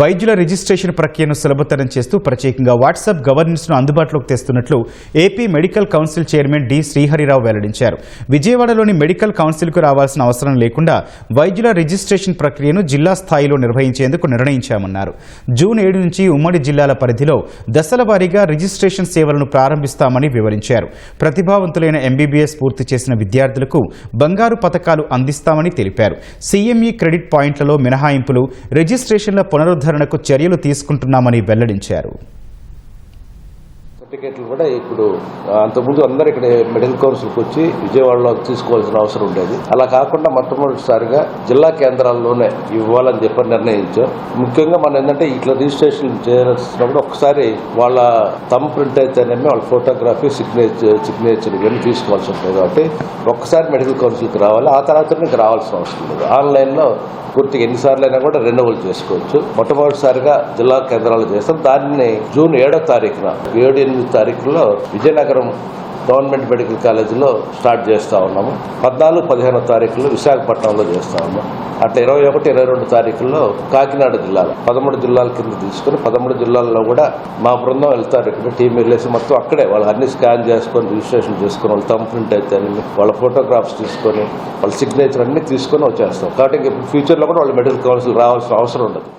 వైద్యుల రిజిస్ట్రేషన్ ప్రక్రియను సులభతరం చేస్తూ ప్రత్యేకంగా వాట్సాప్ గవర్నెన్స్ను అందుబాటులోకి తెస్తున్నట్లు AP medical council chairman D Srihari Rao వెల్లడించారు. విజయవాడలోని మెడికల్ కౌన్సిల్కు రావాల్సిన అవసరం లేకుండా వైద్యుల రిజిస్ట్రేషన్ ప్రక్రియను జిల్లా స్థాయిలో నిర్వహించేందుకు నిర్ణయించామన్నారు. జూన్ ఏడు నుంచి ఉమ్మడి జిల్లాల పరిధిలో దశల వారీగా రిజిస్ట్రేషన్ సేవలను ప్రారంభిస్తామని వివరించారు. ప్రతిభావంతులైన ఎంబీబీఎస్ పూర్తి చేసిన విద్యార్థులకు బంగారు పథకాలు అందిస్తామని తెలిపారు. సీఎంఈ క్రెడిట్ పాయింట్లలో మినహాయింపులు రిజిస్ట్రేషన్ల పునరుద్ధరణకు చర్యలు తీసుకుంటున్నామని వెల్లడించారు. సర్టిఫికేట్లు కూడా ఇప్పుడు అంతకుముందు అందరు ఇక్కడ మెడికల్ కౌన్సిల్కి వచ్చి విజయవాడలో తీసుకోవాల్సిన అవసరం ఉండేది. అలా కాకుండా మొట్టమొదటిసారిగా జిల్లా కేంద్రాల్లోనే ఇవ్వాలని చెప్పి నిర్ణయించాం ముఖ్యంగా మనం ఏంటంటే ఇట్లా రిజిస్ట్రేషన్ చేయాల్సినప్పుడు ఒకసారి వాళ్ళ తమ్ ప్రింట్ అయితేనేమి వాళ్ళ ఫోటోగ్రఫీ సిగ్నేచర్ సిగ్నేచర్ ఇవన్నీ తీసుకోవాల్సి ఉంటుంది కాబట్టి ఒక్కసారి మెడికల్ కౌన్సిల్కి రావాలి. ఆ తర్వాత మీకు రావాల్సిన అవసరం లేదు. ఆన్లైన్లో పూర్తిగా ఎన్నిసార్లు అయినా కూడా రెన్యువల్ చేసుకోవచ్చు. మొట్టమొదటిసారిగా జిల్లా కేంద్రాలు చేస్తాం. దాన్ని జూన్ ఏడో తారీఖున ఏడు ఎనిమిది తారీఖులో విజయనగరం గవర్నమెంట్ మెడికల్ కాలేజీలో స్టార్ట్ చేస్తూ ఉన్నాము. పద్నాలుగు పదిహేనో తారీఖులో విశాఖపట్నంలో చేస్తూ ఉన్నాము. అట్లా ఇరవై ఒకటి ఇరవై రెండు తారీఖుల్లో కాకినాడ జిల్లాలో పదమూడు జిల్లాల కింద తీసుకుని పదమూడు జిల్లాల్లో కూడా మా బృందం వెళ్తారు. ఇక్కడ టీం వెళ్ళేసి మొత్తం అక్కడే వాళ్ళు అన్ని స్కాన్ చేసుకొని రిజిస్ట్రేషన్ చేసుకొని వాళ్ళ థంబ్ ప్రింట్ అయితే వాళ్ళ ఫోటోగ్రాఫ్స్ తీసుకొని వాళ్ళ సిగ్నేచర్ అన్ని తీసుకొని వచ్చేస్తాం. కాబట్టి ఇంక ఫ్యూచర్లో కూడా వాళ్ళు మెడికల్ కౌన్సిల్ రావాల్సిన అవసరం ఉండదు.